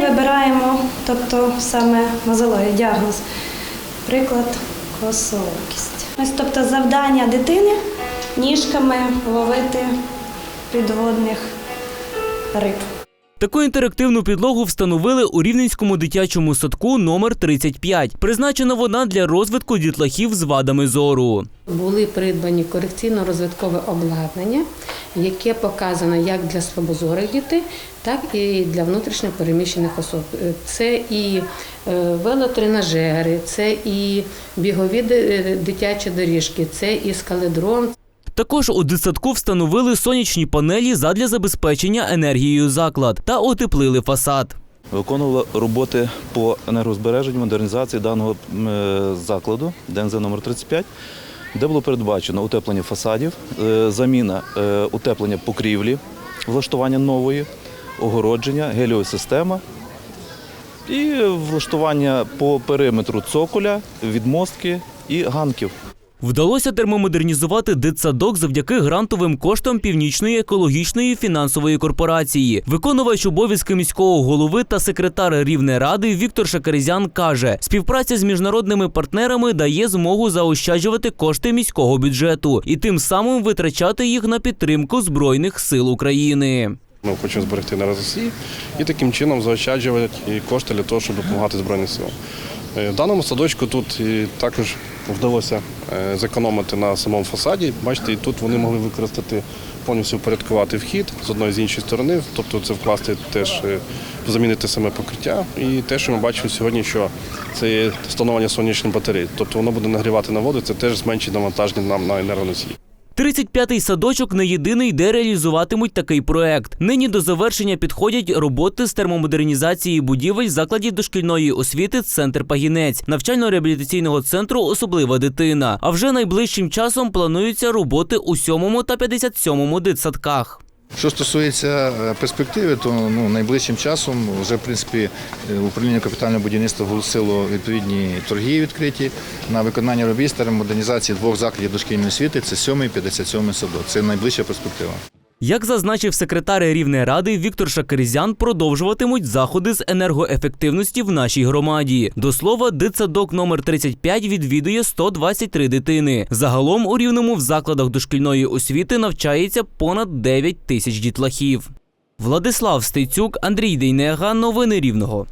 Вибираємо, тобто саме мозологію, діагноз. Приклад косоокість. Ось тобто завдання дитини ніжками ловити підводних риб. Таку інтерактивну підлогу встановили у Рівненському дитячому садку номер 35. Призначена вона для розвитку дітлахів з вадами зору. Були придбані корекційно-розвиткове обладнання, яке показано як для слабозорих дітей, так і для внутрішньо переміщених особ. Е, Це і е, велотренажери, це і бігові дитячі доріжки, це і скаледром, Також у дитсадку встановили сонячні панелі задля забезпечення енергією заклад та утеплили фасад. Виконувала роботи по енергозбереженню, модернізації даного е, закладу ДНЗ номер 35 де було передбачено утеплення фасадів, е, заміна е, утеплення покрівлі, влаштування нової, огородження, геліова система і влаштування по периметру цоколя, відмостки і ганків. Вдалося термомодернізувати дитсадок завдяки грантовим коштам Північної екологічної фінансової корпорації. Виконувач обов'язки міського голови та секретар Рівнеради Віктор Шакаризян каже, співпраця з міжнародними партнерами дає змогу заощаджувати кошти міського бюджету і тим самим витрачати їх на підтримку збройних сил України. Ми хочемо зберегти на РСІ і таким чином заощаджувати кошти для того, щоб допомагати Збройним силам. Е, В даному садочку тут також вдалося е, зекономити на самому фасаді. Бачите, і тут вони могли використати повністю впорядкувати вхід з одної з іншої сторони, тобто це вкласти теж е, замінити саме покриття. І те, що ми бачимо сьогодні, що це встановлення сонячних батарей, тобто воно буде нагрівати на воду, це теж зменшить навантаження нам на енергоносії. 35-й садочок не єдиний, де реалізуватимуть такий проект. Нині до завершення підходять роботи з термомодернізації будівель закладів дошкільної освіти Центр Пагінець, навчально-реабілітаційного центру Особлива дитина. А вже найближчим часом плануються роботи у 7 та 57 дитсадках. Що стосується е, перспективи, то ну, найближчим часом вже в принципі е, управління капітального будівництва оголосило відповідні торги відкриті на виконання робіт та модернізації двох закладів дошкільної освіти. Це 7 і 57 садок. Це найближча перспектива. Як зазначив секретар Рівної ради Віктор Шакерзян, продовжуватимуть заходи з енергоефективності в нашій громаді. До слова, дитсадок номер 35 відвідує 123 дитини. Загалом у рівному в закладах дошкільної освіти навчається понад 9 тисяч дітлахів. Владислав Стецюк, Андрій Дейнега. Новини Рівного.